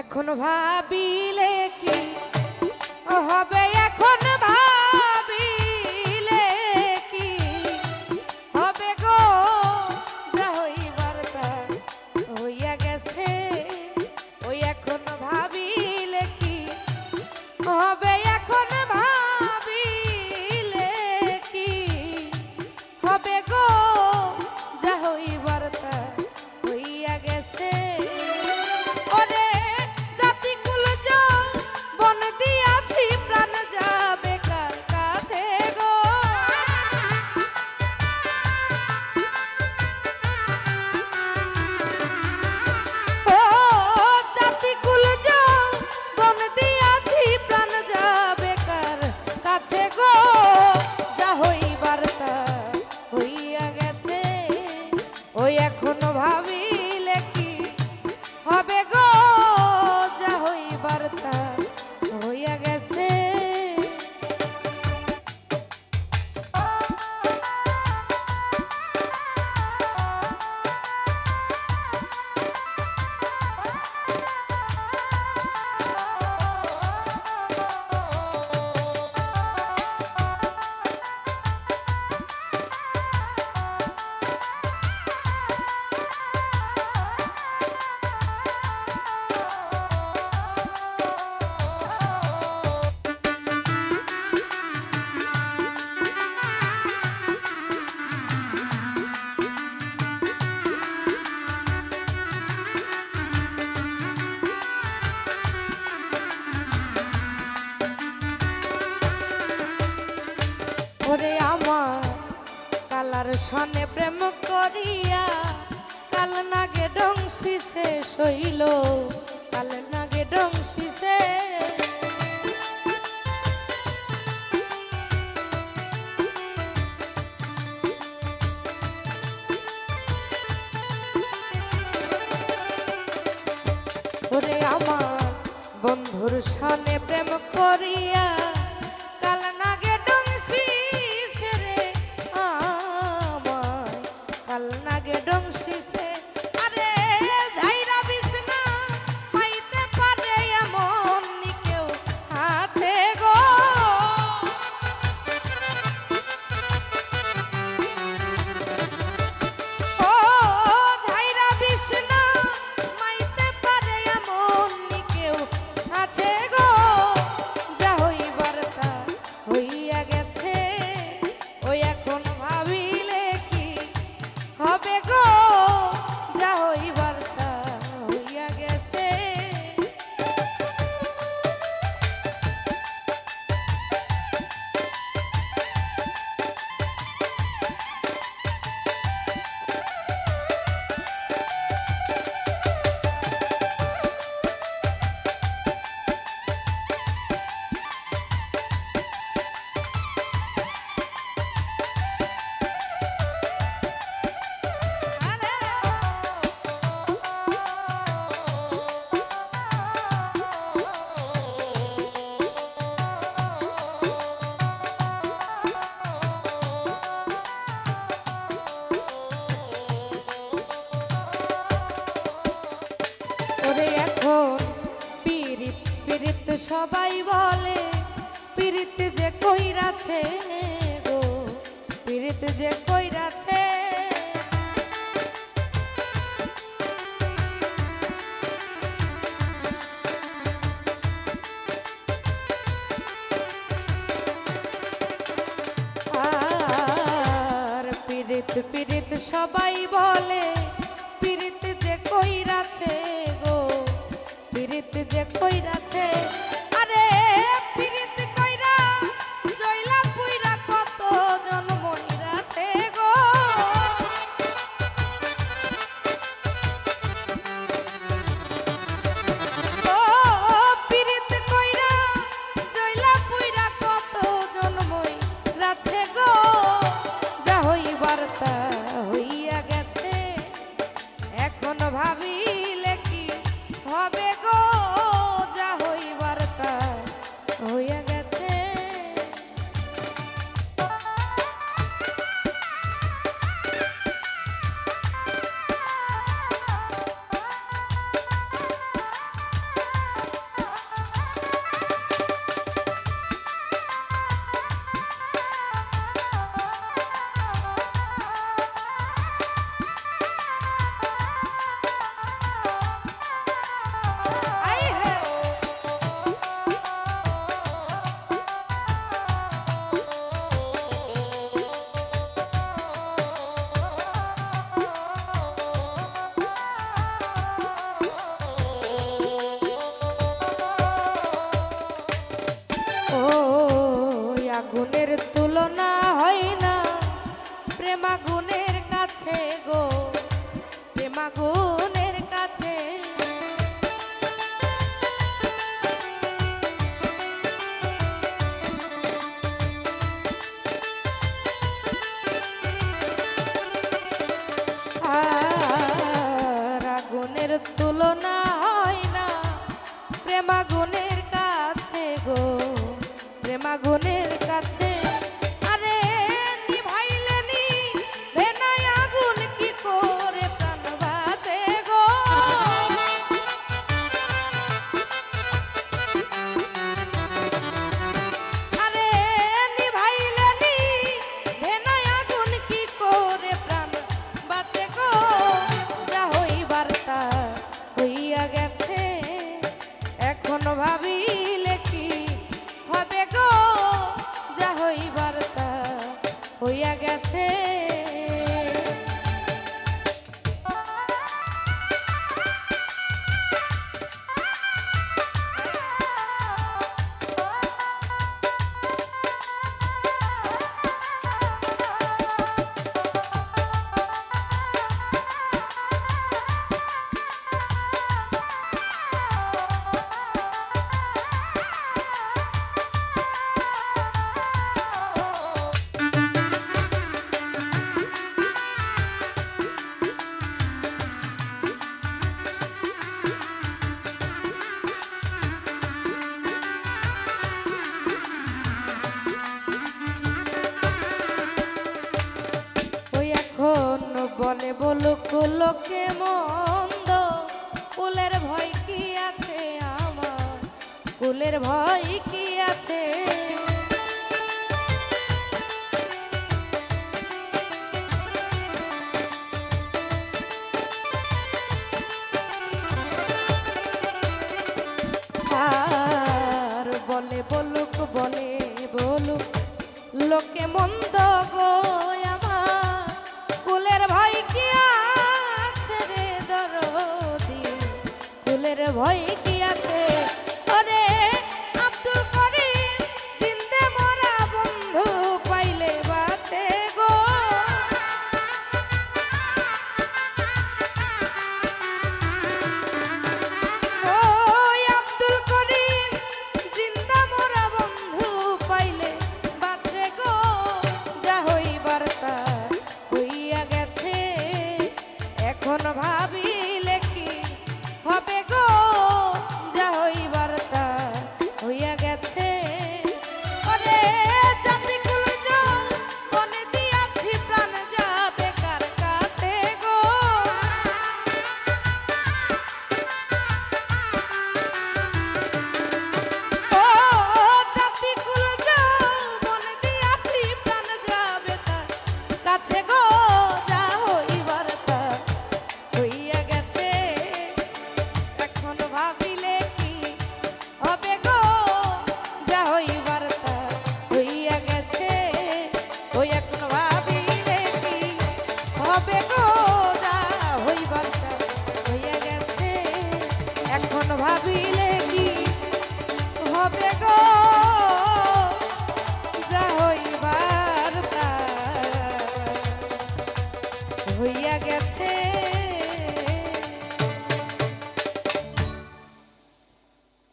এখন ভাবিলে কি? হবে এখন ভাবিলে কি? হবে গো, যা হইবার তা হইয়া গেছে। ওই এখন ভাবিলে কি? হবে ধরে আমার কালার সনে প্রেম করিয়া, কাল নাগে ডংসিছে শৈল কাল নাগে ডংসিছে ওরে আমার বন্ধুর সনে প্রেম করিয়া সবাই বলে পীড়িত যে কইরাছে গো পীড়িত যে কইরাছে। পীড়িত পীড়িত সবাই বলে পীড়িত যে কইরাছে গো পীড়িত যে কইরা প্রেমের তুলনা হয় না। প্রেমাগুনের কাছে গো প্রেমাগুনের কাছে গেছে। মন্দ। কুলের ভয় কি আছে আমার? কুলের ভয় কি আছে? এখন ভাবিলে কি হবে গো?